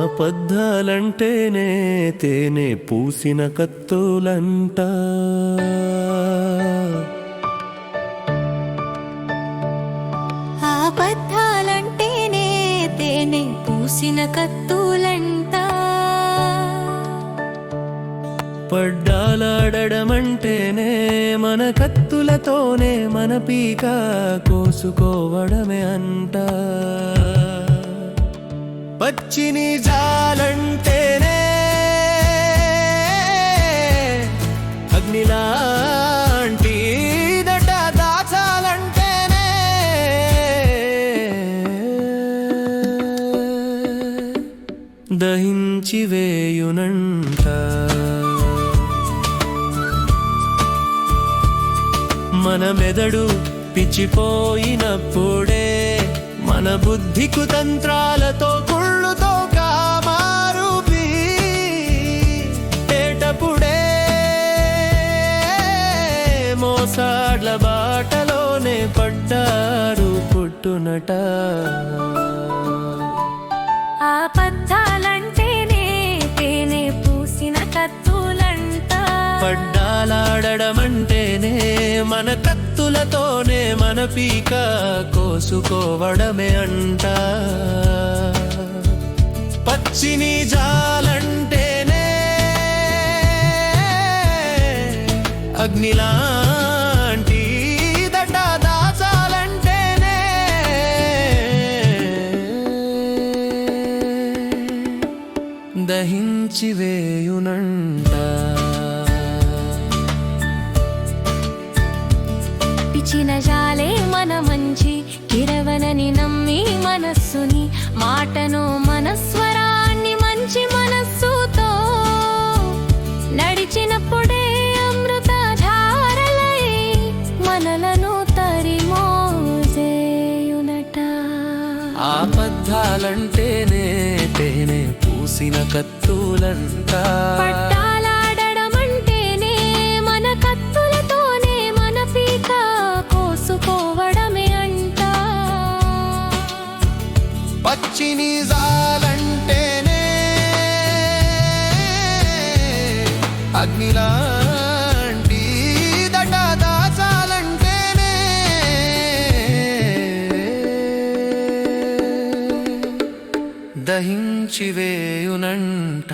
అబద్ధాలంటేనే తేనె పూసిన కత్తులంట. అబద్ధాలంటేనే తేనె పూసిన కత్తులంట. పడ్డాలాడడమంటేనే మన కత్తులతోనే మన పీక కోసుకోవడమే అంట. వచ్చి నిజాలంటేనే అగ్నిలాంటి దట దాచాలంటేనే. దహించి వేయునంట. మన మెదడు పిచ్చిపోయినప్పుడే మన బుద్ధి కుతంత్రాలతో మోసాడ్ల బాటలోనే పడ్డారు పుట్టునట. అబద్ధాలంటేనే తేనె పూసిన కత్తులంట. పడ్డాలాడడమంటేనే మన కత్తులతోనే మన పీక కోసుకోవడమే అంట. పచ్చిని జాలంటేనే అగ్నిలాంటి దహించి వేయునంట పిచిన జాలే మన మంచి కిరవనని నమ్మి మనస్సుని మాటను మనస్వరాన్ని మంచి మనస్సుతో. నడిచినప్పుడే అమృత ధారలై మనలను తరిమోజేయునట. ఆపద్ధాలంటేనే తేనె కత్తులంట పట్టాలాడడమంటేనే మన కత్తులతోనే మన పీక కోసుకోవడమే అంట. పచ్చిని జాలంటేనే అగ్నిలాంటి దట దంచివేయునంట